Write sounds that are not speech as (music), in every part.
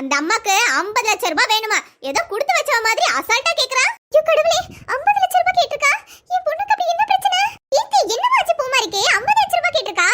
அந்த அம்மாக்கு 50 லட்சம் ரூபாய் வேணுமா? ஏதோ கொடுத்து வச்ச மாதிரி அசால்ட்டா கேக்குறா. ஐயோ கடவுளே 50 லட்சம் ரூபாய் கேட்டிருக்கா? என் பொண்ணுக்கு அப்படி என்ன பிரச்சனை? கீர்த்தி என்னவாச்சு பூமாரிக்கு? 50 லட்சம் ரூபாய் கேட்டிருக்கா?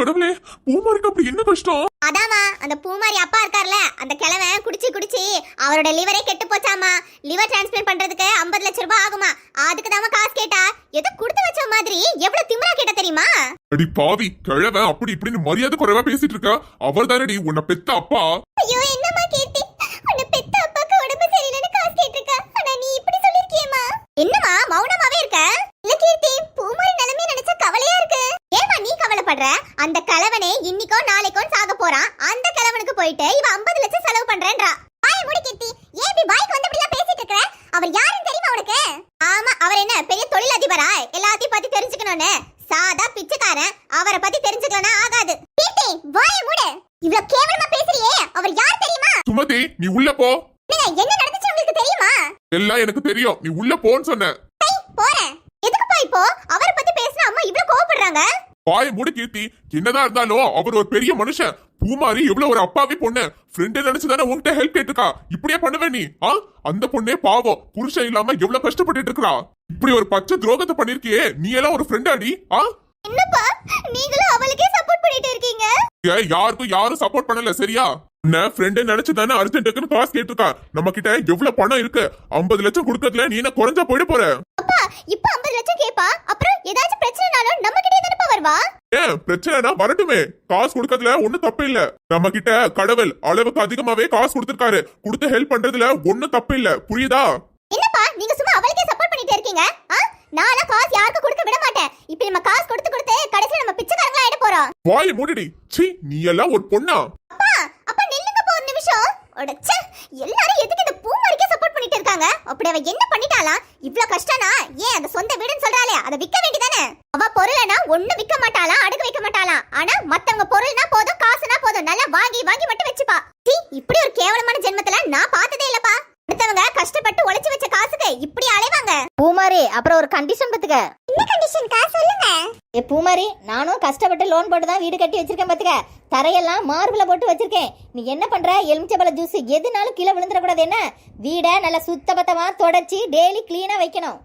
கடவுளே பூமாரிக்கு அப்படி என்ன கஷ்டம்? அதாமா அந்த பூமாரி அப்பா இருக்கார்ல அந்த கிழவன் குடிச்சு குடிச்சு அவரோட லிவரே கெட்டு போச்சாமா லிவர் டிரான்ஸ்பிளான்ட் பண்றதுக்கு 50 லட்சம் ரூபாய் ஆகுமா? அதுக்கு தாமா காசு கேட்டா. ஏதோ கொடுத்து வச்ச மாதிரி எவ்வளவு திமிரா கேட்ட தெரியுமா? அடி பாவி கிழவன் அப்படி இப்படின்னு மரியாதை குறைவா பேசிட்டு இருக்கா? அவர் தானடி உன்னை பெத்த அப்பா. ஐயோ என்னம்மா கீர்த்தி உன்னை பெத்த அப்பாக்கு உடம்பு சரியில்லைன்னு காசு கேட்டிருக்க. ஆனா நீ இப்படி சொல்லிருக்கியேம்மா என்னம்மா மௌனமாவே இருக்க? இல்ல கீர்த்தி பூமாரி நிலைமை நினைச்சா கவலையா இருக்கு? ஏமா நீ கவலைப்படுற? அந்த கலவனே இன்னிக்கோ நாளைக்கோ சாக போறான். அந்த கலவனுக்கு போயிட்டு இவ 50 லட்சம் செலவு பண்றேன்றா. வாய மூடி கீர்த்தி. ஏன் இப்படி வாய்க்கு வந்து இப்படி பேசிட்டு இருக்கற அவர் யாருன்னு தெரியுமா உனக்கு? ஆமா அவர் என்ன பெரிய தொழிலதிபரா? எல்லாத்தையும் பத்தி தெரிஞ்சுக்கணும்னு. சாதா பிச்சைக்காரன். அவரை பத்தி தெரிஞ்சுக்கலாம் ஆகாது. கீர்த்தி வாய மூடு. இவ்வளவு கேவலமா பேசுறியே. அவர் யார் சுமதி நீ உள்ள போ. என்ன நடந்துச்சு உங்களுக்கு தெரியுமா? எல்லாம் எனக்கு தெரியும். நீ உள்ள போன்னு சொன்ன. போறேன். எதுக்குப்பா இப்போ? அவரை பத்தி பேசினா அம்மா இவ்ளோ கோவப்படுறாங்க. வாய மூடு கீர்த்தி. என்னதான் இருந்தாலும் அவர் ஒரு பெரிய மனுஷன். பூமாரி எவ்வளவு ஒரு அப்பாவி பொண்ணு. ஃப்ரெண்டு நினைச்சுதானே உன்கிட்ட ஹெல்ப் கேட்டுக்கா இப்படியே பண்ணுவ நீ ஆ? அந்த பொண்ணே பாவம். புருஷன் இல்லாம எவ்வளவு கஷ்டப்பட்டுட்டு இருக்கா? இப்படி ஒரு பச்சை துரோகத்தை பண்ணிருக்கியே. நீ எல்லாம் ஒரு ஃப்ரெண்ட் அடி ஆ? என்னப்பா? நீங்களும் அவளுக்கே சப்போர்ட் பண்ணிட்டு இருக்கீங்க. யாருக்கும் யாரும் சப்போர்ட் பண்ணல சரியா? என்ன ஃப்ரெண்டு நினைச்சு தானே அர்ஜென்ட்டுக்குன்னு காசு கேட்டிருக்கா நம்ம கிட்ட எவ்வளவு பணம் இருக்கு? 50 லட்சம் கொடுக்கறதுல நீ என்ன குறைஞ்சா போயிட போற? அப்பா இப்போ 50 லட்சம் கேப்பா? அப்புறம் ஏதாச்சும் பிரச்சனைனாலும் நம்ம கிட்டே தானப்பா வருவா? ஏன் பிரச்சனைனா வரட்டுமே. காசு கொடுக்கறதுல ஒண்ணும் தப்பு இல்ல நம்ம கிட்ட கடவுள் அளவுக்கு அதிகமாவே காசு கொடுத்திருக்காரு. கொடுத்து ஹெல்ப் பண்றதுல ஒண்ணும் தப்பு இல்ல புரியுதா? என்னப்பா நீங்க சும்மா அவளுக்கே சப்போர்ட் பண்ணிட்டே இருக்கீங்க? நானா காசு யாருக்கும் கொடுக்க விட மாட்டேன். இப்போ நம்ம காசு கொடுத்து கொடுத்து கடைசில நம்ம பிச்சைக்காரங்களா ஆயிட போறோம். வாய் மூடிடி. சீ நீ எல்லாம் ஒரு பொண்ணா அப்பா அப்பா நில்லுங்கப்பா ஒரு அடச்சே எல்லாரும் எதுக்கு இந்த பூமாரிக்கே சப்போர்ட் பண்ணிட்டு இருக்காங்க? அப்படி அவ என்ன பண்ணிட்டாலாம் இவ்ளோ கஷ்டம்னா ஏன் அந்த சொந்த வீடுன்னு சொல்றாளே? அதை விக்க வேண்டியதானே? அவ பொருளைனா ஒண்ணு விக்க மாட்டாளாம் அடகு வைக்க மாட்டாளாம் ஆனா மத்தவங்க பொருள்னா போதும் காசுனா போதும். நல்லா வாங்கி வாங்கி மட்டும் வச்சுப்பா. சீ, இப்படி ஒரு கேவலமான ஜென்மத்துல நான் பார்த்ததே இல்லப்பா. அடுத்தவங்க கஷ்டப்பட்டு உழைச்சு வச்ச காசுக்கு இப்படி அலைவாங்க. பூமாரி அப்புறம் ஒரு கண்டிஷன் பத்துக்க என்ன கண்டிஷன் காசு? ஏ பூமாரி நானும் கஷ்டப்பட்டு லோன் போட்டு தான் வீடு கட்டி வச்சிருக்கேன் பத்துக்க. தரையெல்லாம் மார்பிள போட்டு வச்சிருக்கேன். நீ என்ன பண்ற? எலுமிச்சபழ ஜூஸ் எதுனாலும் கீழே விழுந்துடக்கூடாது என்ன? வீடை நல்லா சுத்த பத்தமா தொடச்சி டெய்லி க்ளீனா வைக்கணும்.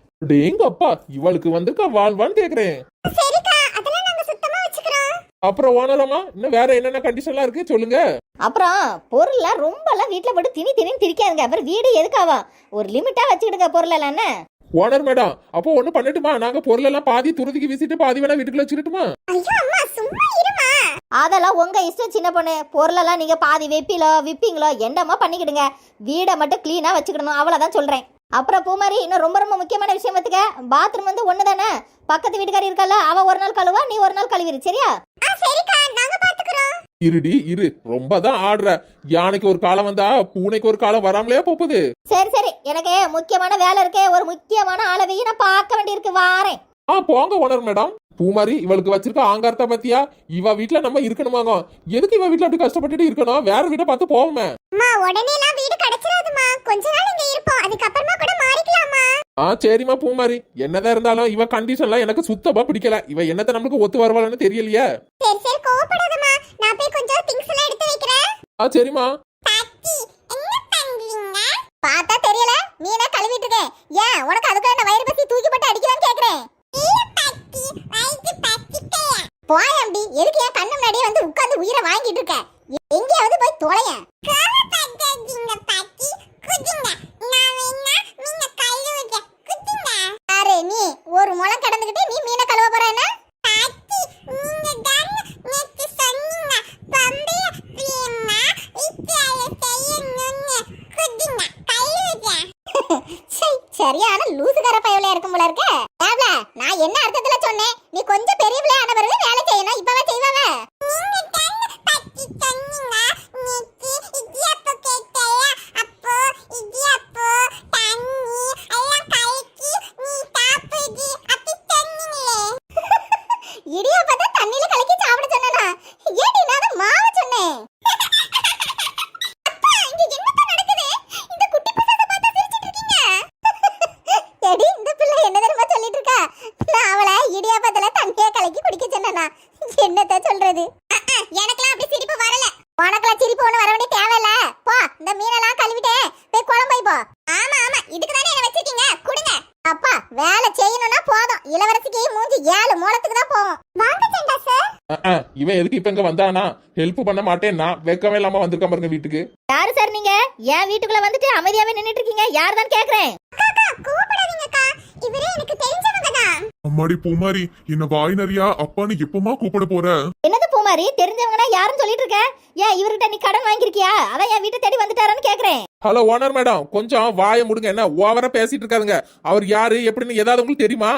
எங்க அப்பா இவளுக்கு வந்திருக்கா வாழ்வான்னு கேக்குறேன். சரிக்கா அதெல்லாம் நாங்க சுத்தமா வச்சுக்கிறோம். அப்புறம் ஓனரமா இன்னும் வேற என்னென்ன கண்டிஷன்லாம் இருக்கு சொல்லுங்க. அப்புறம் பொருள்லாம் ரொம்பலாம் வீட்டில் போட்டு திணி திணின்னு திரிக்காதுங்க. அப்புறம் வீடு எதுக்காவா? ஒரு லிமிட்டா வச்சுக்கிடுங்க பொருளெல்லாம் என்ன? ஓனர் மேடம் அப்போ ஒண்ணு பண்ணட்டுமா? நாங்க பொருள் எல்லாம் பாதி துருதிக்கு வீசிட்டு பாதி வேணா வீட்டுக்குள்ள வச்சுக்கிட்டுமா ஐயோ அம்மா சும்மா இருமா. அதெல்லாம் உங்க இஷ்டம் சின்ன பொண்ணு. பொருளெல்லாம் நீங்க பாதி வைப்பீங்களோ விப்பீங்களோ என்னமா பண்ணிக்கிடுங்க. வீடை மட்டும் க்ளீனா வச்சுக்கிடணும் அவ்வளவுதான் சொல்றேன். அப்புறம் பூமாரி இன்னும் ரொம்ப ரொம்ப முக்கியமான விஷயம் பார்த்துக்க பாத்ரூம் வந்து ஒன்று தானே பக்கத்து வீட்டுக்காரி இருக்கல அவ ஒரு நாள் கழுவா நீ ஒரு நாள் கழுவிரு சரியா? சரிக்கா. நாங்க பாத்துக்கிறோம். இருடி இரு. ரொம்ப தான் ஆடுற. யானைக்கு ஒரு காலம் வந்தா பூனைக்கு ஒரு காலம் வராமலே போகுது. சரி சரி. எனக்கு முக்கியமான வேலை இருக்கே. ஒரு முக்கியமான அளவையும் நான் பார்க்க வேண்டியிருக்கு. வாரேன். ஆ போங்க ஓனர் மேடம். பூமாரி இவளுக்கு வச்சிருக்க ஆங்காரத்தை பத்தியா? இவ வீட்ல நம்ம இருக்கணுமாங்க. எதுக்கு இவ வீட்ல அப்படி கஷ்டப்பட்டுட்டு இருக்கணும்? வேற வீட்டை பார்த்து போவோமே. அம்மா உடனே எல்லாம் வீடு கிடைச்சிராதுமா கொஞ்ச நாள் இங்க இருப்போம். அதுக்கப்புறமா கூட மாறிக்கலாமா? ஆ சரிம்மா பூமாரி. என்னதான் இருந்தாலும் இவ கண்டிஷன்லாம் எனக்கு சுத்தமா பிடிக்கல. இவ என்னத்த நம்மளுக்கு ஒத்து வருவாளான்னு தெரியலையே. சரி சரி. கோவப்படாதம்மா நான் போய் கொஞ்சம் திங்ஸ் எல்லாம் எடுத்து வைக்கிறேன். ஆ சரிம்மா. பாட்டி என்ன பண்றீங்க? பார்த்தா தெரியல. நீ என்ன கழுவிட்டு இருக்க? ஏன்? உனக்கு அதுக்குள்ள என்ன வயிறு பத்தி தூக்கி போட்டு அடிக்கலாம்னு கேக்குறேன். போய் அம்பி எதுக்கு என் கண்ணு முன்னாடியே வந்து உட்கார்ந்து உயிரை வாங்கிட்டு இருக்க? எங்கேயாவது போய் தொலையேன் யாரு நீ ஒரு முளம் கடந்துகிட்டு நீ மீனை கழுவ போற என்ன சை, சரியான லூசுகார பயவுல இருக்கும் போல இருக்க. நான் என்ன அர்த்தத்துல சொன்னேன்? நீ கொஞ்சம் பெரிய சிரிக்கிறா என்னத்த சொல்றது? எனக்கெல்லாம் அப்படி சிரிப்பு வரல. உனக்கெல்லாம் சிரிப்பு ஒண்ணு வரவனே தேவையில்ல. போ இந்த மீனெல்லாம் கழுவிட்டேன் போய் குழம்பு போ ஆமா ஆமா இதுக்கு தானே என்ன வச்சிருக்கீங்க? கொடுங்க. அப்பா வேலை செய்யணும்னா போதும். இளவரசிக்கு மூஞ்சி ஏழு மூலத்துக்கு தான் போகும். வாங்க சண்டா சார் இவன் எதுக்கு இப்ப இங்க வந்தானா? ஹெல்ப் பண்ண மாட்டேன் நான் வெக்கமே இல்லாம வந்திருக்க பாருங்க வீட்டுக்கு. யாரு சார் நீங்க? ஏன் வீட்டுக்குள்ள வந்துட்டு அமைதியாவே நின்னுட்டு இருக்கீங்க. யார் தான் கேக்குறேன்? இவரே எனக்கு தெரிஞ்சவங்க தான். அம்மாடி பூமாரி என்ன வாய் நிறையா அப்பான்னு எப்பமா கூப்பிட போற? என்னது பூமாரி தெரிஞ்சவங்கன்னா யாருன்னு சொல்லிட்டு இருக்க? ஏன் இவர்கிட்ட நீ கடன் வாங்கிருக்கியா அதான் என் வீட்டை தேடி வந்துட்டாரான்னு கேக்குறேன். ஹலோ ஓனர் மேடம் கொஞ்சம் வாயை முடுங்க என்ன? ஓவரா பேசிட்டு இருக்காதுங்க அவர் யாரு எப்படின்னு ஏதாவது உங்களுக்கு தெரியுமா?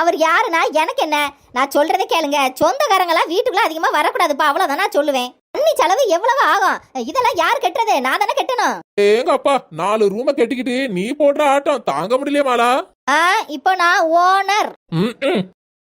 அவர் யாருன்னா எனக்கு என்ன? நான் சொல்றதை கேளுங்க. சொந்தக்காரங்களா வீட்டுக்குள்ள அதிகமா வரக்கூடாதுப்பா. அவ்வளவுதான் நான் சொல்லுவேன். தண்ணி செலவு எவ்வளவு ஆகும்? இதெல்லாம் யார் கட்டுறது? நான் தானே கட்டணும். ஏங்க அப்பா நாலு ரூம கட்டிக்கிட்டு நீ போடுற ஆட்டம் தாங்க முடியலையே மாலா. ஆ இப்போ நான் ஓனர்.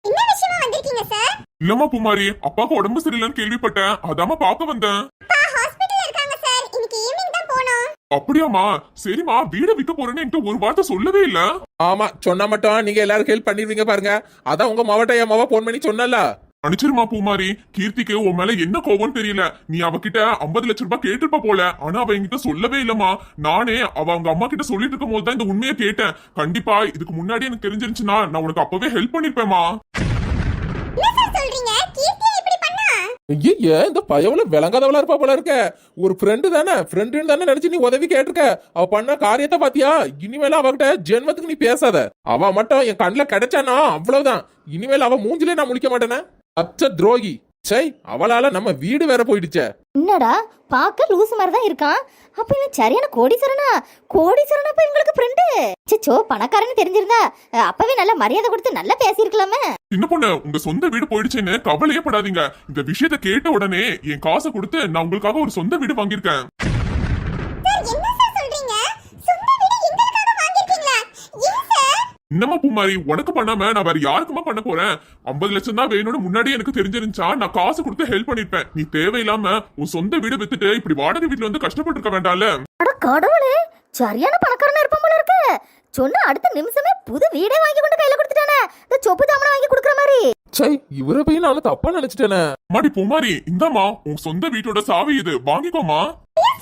என்ன விஷயமா வந்திருக்கீங்க சார் இல்லம்மா பூமாரி அப்பாக்கு உடம்பு சரியில்லைன்னு கேள்விப்பட்டேன். அதாம்மா பார்க்க வந்தேன். அப்பா ஹாஸ்பிடல்ல இருக்காங்க சார் இன்னைக்கு ஈவினிங் தான் போகணும் அப்படியாம்மா. சரிம்மா வீட விற்க போறேன்னு என்கிட்ட ஒரு வார்த்தை சொல்லவே இல்ல. ஆமா சொன்னா மட்டும் நீங்க எல்லாரும் ஹெல்ப் பண்ணிருவீங்க பாருங்க. அதான் உங்க மாவட்ட என் மாவ போன் பண்ணி சொன்னல அனுச்சிருமா பூமாரி? கீர்த்திக்கு உன் மேல என்ன கோவம்னு தெரியல. நீ அவகிட்ட 50 லட்சம் ரூபாய் கேட்டிருப்ப போல. ஆனா அவ என்கிட்ட சொல்லவே இல்லம்மா. நானே அவ அவங்க அம்மா கிட்ட சொல்லிட்டு இருக்கும் போது தான் இந்த உண்மையை கேட்டேன். கண்டிப்பா இதுக்கு முன்னாடி எனக்கு தெரிஞ்சிருந்துச்சுன்னா நான் உனக்கு அப்பவே ஹெல்ப் பண்ணிருப்பேம்மா. என்ன சார் சொல்றீங்க? கீர்த்தியா இப்படி பண்ணா? ஐயே இந்த பயவுல விளங்காதவளா இருப்பா போல இருக்க? ஒரு ஃப்ரெண்டு தானே. ஃப்ரெண்டுன்னு தானே நினைச்சு நீ உதவி கேட்டிருக்க. அவ பண்ண காரியத்தை பாத்தியா? இனிமேல அவகிட்ட ஜென்மத்துக்கு நீ பேசாத. அவ மட்டும் என் கண்ணுல கிடைச்சானா? அவ்வளவுதான். இனிமேல் அவ மூஞ்சிலே நான் முழிக்க மாட்டேனே. அச்ச துரோகி. சை அவளால நம்ம வீடு வேற போயிடுச்சே. என்னடா பார்க்க லூசு மாதிரி தான் இருக்கான். அப்ப இவன் சரியான கோடீஸ்வரனா? கோடீஸ்வரனா அப்ப இவங்களுக்கு ஃப்ரெண்டு சிச்சோ பணக்காரன்னு தெரிஞ்சிருந்தா அப்பவே நல்ல மரியாதை கொடுத்து நல்லா பேசியிருக்கலாமே. சின்ன பொண்ணு உங்க சொந்த வீடு போயிடுச்சுன்னு கவலையே படாதீங்க. இந்த விஷயத்த கேட்ட உடனே என் காசை கொடுத்து நான் உங்களுக்காக ஒரு சொந்த வீடு வாங்கியிருக்கேன் சார் என்ன சார் சொல்றீங்க சொந்த வீடு எங்களுக்காக வாங்கிருக்கீங்களா ஏன் சார் என்னம்மா பூமாரி? உனக்கு பண்ணாம நான் வேற யாருக்குமா பண்ண போறேன்? 50 லட்சம் தான் வேணும்னு முன்னாடியே எனக்கு தெரிஞ்சிருந்துச்சா? நான் காசு கொடுத்து ஹெல்ப் பண்ணிருப்பேன். நீ தேவையில்லாம உன் சொந்த வீடு வித்துட்டு இப்படி வாடகை வீட்டுல வந்து கஷ்டப்பட்டு இருக்க வேண்டாம்ல? அட கடவுளே சரியான பணக்காரனா இருப்பான் போல இருக்கு. சொன்ன அடுத்த நிமிஷமே புது வீடே வாங்கி கொண்டு கையில கொடுத்துட்டானே. இந்த சொப்பு ஜாமனை வாங்கி கொடுக்குற மாதிரி. சை இவரை போய் நானும் தப்பா நினைச்சிட்டேனே. மாடி பூமாரி இந்தாம்மா உன் சொந்த வீட்டோட சாவி இது. வாங்கிக்கோமா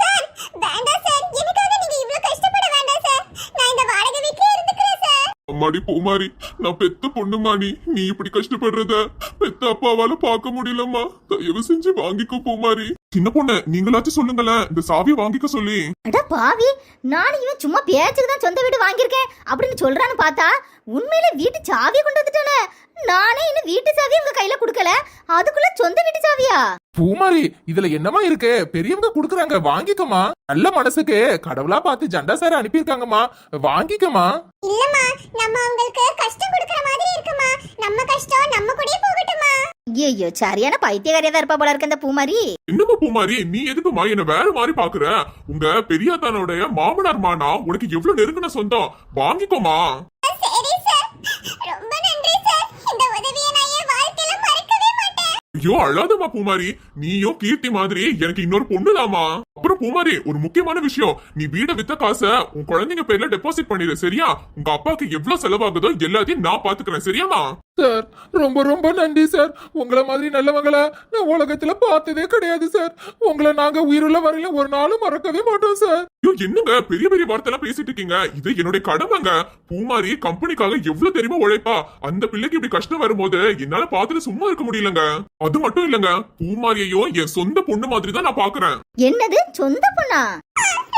சார் வேண்டாம் சார். எனக்காக நீங்க இவ்ளோ கஷ்டப்பட வேண்டாம் சார். நான் இந்த வாடகை வீட்லயே இருந்துக்கிறேன் சார் அம்மாடி பூமாரி நான் பெத்த பொண்ணுமாடி நீ இப்படி கஷ்டப்படுறத பெத்த அப்பாவால பார்க்க முடியலம்மா. தயவு செஞ்சு வாங்கிக்கோ பூமாரி சின்ன பொண்ணு நீங்களாச்சும் சொல்லுங்களேன். இந்த சாவியை வாங்கிக்க சொல்லி. அட பாவி நானும் இவன் சும்மா பேச்சுக்கு தான் சொந்த வீடு வாங்கியிருக்கேன் அப்படின்னு சொல்றான்னு பார்த்தா உண்மையில வீட்டு சாவியை கொண்டு வந்துட்டானே. நானே இன்னும் வீட்டு சாவி உங்க கையில கொடுக்கல. அதுக்குள்ள சொந்த வீட்டு சாவியா? பூமாரி இதுல என்னமா இருக்கு? பெரியவங்க குடுக்குறாங்க. வாங்கிக்கமா நல்ல மனசுக்கு கடவுளா பார்த்து ஜண்டா சார் அனுப்பியிருக்காங்கம்மா. வாங்கிக்கமா இல்லம்மா நம்ம அவங்களுக்கு கஷ்டம் கொடுக்கற மாதிரி இருக்குமா நம்ம கஷ்டம் நம்ம கூடயே போகட்டுமா ஐயோ சரியான பைத்தியக்காரியா தான் இருப்பா போல இருக்கு அந்த பூமாரி. என்னம்மா பூமாரி நீ எதுக்குமா என்ன வேற மாதிரி பாக்குற உங்க பெரியாத்தானுடைய மாமனார் மானா உனக்கு எவ்வளவு நெருங்கின சொந்தம்? வாங்கிக்கோமா சரி சார் ரொம்ப நன்றி சார் இந்த உதவியை நான் என் வாழ்க்கையில மறக்கவே மாட்டேன் ஐயோ அழாதம்மா பூமாரி. நீயும் கீர்த்தி மாதிரி எனக்கு இன்னொரு பொண்ணுதாம்மா. அப்புறம் பூமாரி ஒரு முக்கியமான விஷயம். நீ வீட வித்த காசை உன் குழந்தைங்க பேர்ல டெபாசிட் பண்ணிடு சரியா? உங்க அப்பாவுக்கு எவ்வளவு செலவாகுதோ எல்லாத்தையும் நான் பாத்துக்கிறேன் சரியாமா சார் ரொம்ப ரொம்ப நன்றி சார். உங்களை மாதிரி நல்லவங்கள நான் உலகத்துல பார்த்ததே கிடையாது சார். உங்களை நாங்க உயிருள்ள வரையில ஒரு நாளும் மறக்கவே மாட்டோம் சார். ஐயோ என்னங்க? பெரிய பெரிய வார்த்தை எல்லாம் பேசிட்டு இருக்கீங்க. இது என்னுடைய கடமைங்க. பூமாரி கம்பெனிக்காக எவ்வளவு தெரியுமா உழைப்பா? அந்த பிள்ளைக்கு இப்படி கஷ்டம் வரும்போது என்னால பார்த்துட்டு சும்மா இருக்க முடியலங்க. அது மட்டும் இல்லங்க. பூமாரியையும் என் சொந்த பொண்ணு மாதிரி தான் நான் பாக்குறேன் என்னது? சொந்த பொண்ணா?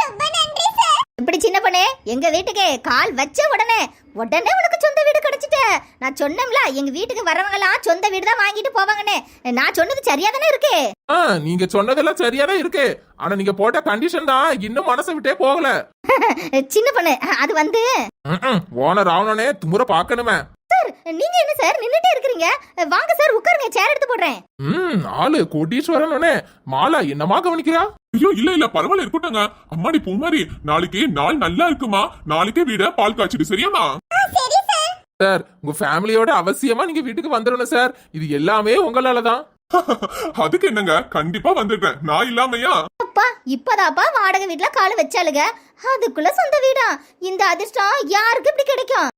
ரொம்ப நன்றி சார். இப்படி சின்ன பொண்ணே? எங்க வீட்டுக்கு கால் வச்ச உடனே உடனே உனக்கு சொந்த வீடு கிடைச்சிட்ட. நான் சொன்னேன்ல எங்க வீட்டுக்கு வரவங்கலாம் சொந்த வீடு தான் வாங்கிட்டு போவாங்கன்னு. நான் சொன்னது சரியா தானே இருக்கு? ஆ நீங்க சொன்னதெல்லாம் சரியாதான் இருக்கு. ஆனா நீங்க போட்ட கண்டிஷன் தான் இன்னும் மனசை விட்டே போகல. (laughs) சின்ன பொண்ணு அது வந்து ஓனர் ஆகணும்னே துமுற பார்க்கணுமே. சார் நீங்க என்ன சார் நின்னுட்டே இருக்கிறீங்க? வாங்க சார் உட்காருங்க சேர் எடுத்து போடுறேன். ம் ஆளு கோட்டீஸ்வரனே மாலா என்னமா கவனிக்கிறா? ஐயோ இல்ல இல்ல பரவாயில்ல இருக்கட்டுங்க அம்மாடி பூமாரி நாளைக்கு நாள் நல்லா இருக்குமா? நாளைக்கே வீட பால் காய்ச்சிடு சரியாமா சரி சார். சார் உங்க ஃபேமிலியோட அவசியமா நீங்க வீட்டுக்கு வந்துடணும் சார். இது எல்லாமே உங்களால தான் (laughs) அதுக்கு என்னங்க? கண்டிப்பா வந்துடுறேன். நான் இல்லாமையா? அப்பா இப்பதாப்பா வாடகை வீட்ல கால் வச்சாளுங்க. அதுக்குள்ள சொந்த வீடா? இந்த அதிர்ஷ்டம் யாருக்கு இப்படி கிடைக்கும்?